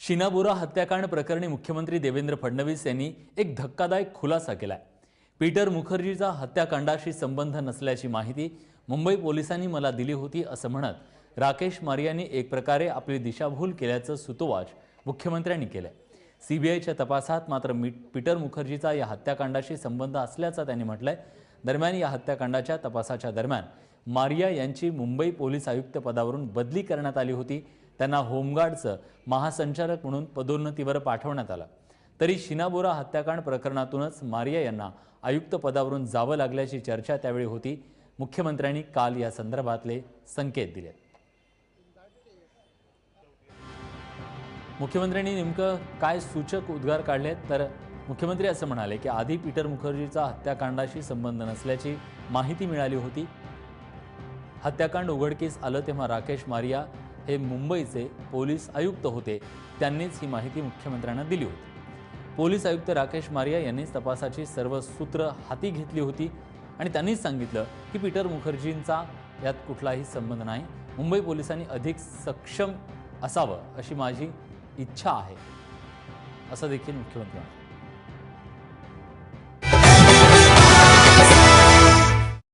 शिनाबोरा हत्याकांड प्रकरणी मुख्यमंत्री देवेंद्र फडणवीस यांनी एक धक्कादायक खुलासा केलाय. पीटर मुखर्जीचा हत्याकांडाशी संबंध नसल्याची माहिती मुंबई पोलिसांनी मला दिली होती असं म्हणत राकेश मारियांनी एक प्रकारे आपली दिशाभूल केल्याचं सुतोवाच मुख्यमंत्र्यांनी केलंय. सीबीआयच्या तपासात मात्र मी पीटर मुखर्जीचा या हत्याकांडाशी संबंध असल्याचा त्यांनी म्हटलंय. दरम्यान या हत्याकांडाच्या तपासाच्या दरम्यान मारिया यांची मुंबई पोलीस आयुक्त पदावरून बदली करण्यात आली होती. त्यांना होमगार्डचं महासंचालक म्हणून पदोन्नतीवर पाठवण्यात आलं. तरी शिनाबोरा हत्याकांड प्रकरणातूनच मारिया यांना आयुक्त पदावरून जावं लागल्याची चर्चा त्यावेळी होती. मुख्यमंत्र्यांनी काल या संदर्भातले संकेत दिले. मुख्यमंत्र्यांनी नेमकं काय सूचक उद्गार काढलेत? तर मुख्यमंत्री असं म्हणाले की आधी पीटर मुखर्जीचा हत्याकांडाशी संबंध नसल्याची माहिती मिळाली होती. हत्याकांड उघडकीस आलं तेव्हा राकेश मारिया हे मुंबईचे पोलीस आयुक्त होते. त्यांनीच ही माहिती मुख्यमंत्र्यांना दिली होती. पोलीस आयुक्त राकेश मारिया यांनीच तपासाची सर्व सूत्र हाती घेतली होती आणि त्यांनीच सांगितलं की पीटर मुखर्जींचा यात कुठलाही संबंध नाही. मुंबई पोलिसांनी अधिक सक्षम असावं अशी माझी इच्छा आहे. असं देखील मुख्यमंत्री म्हणाले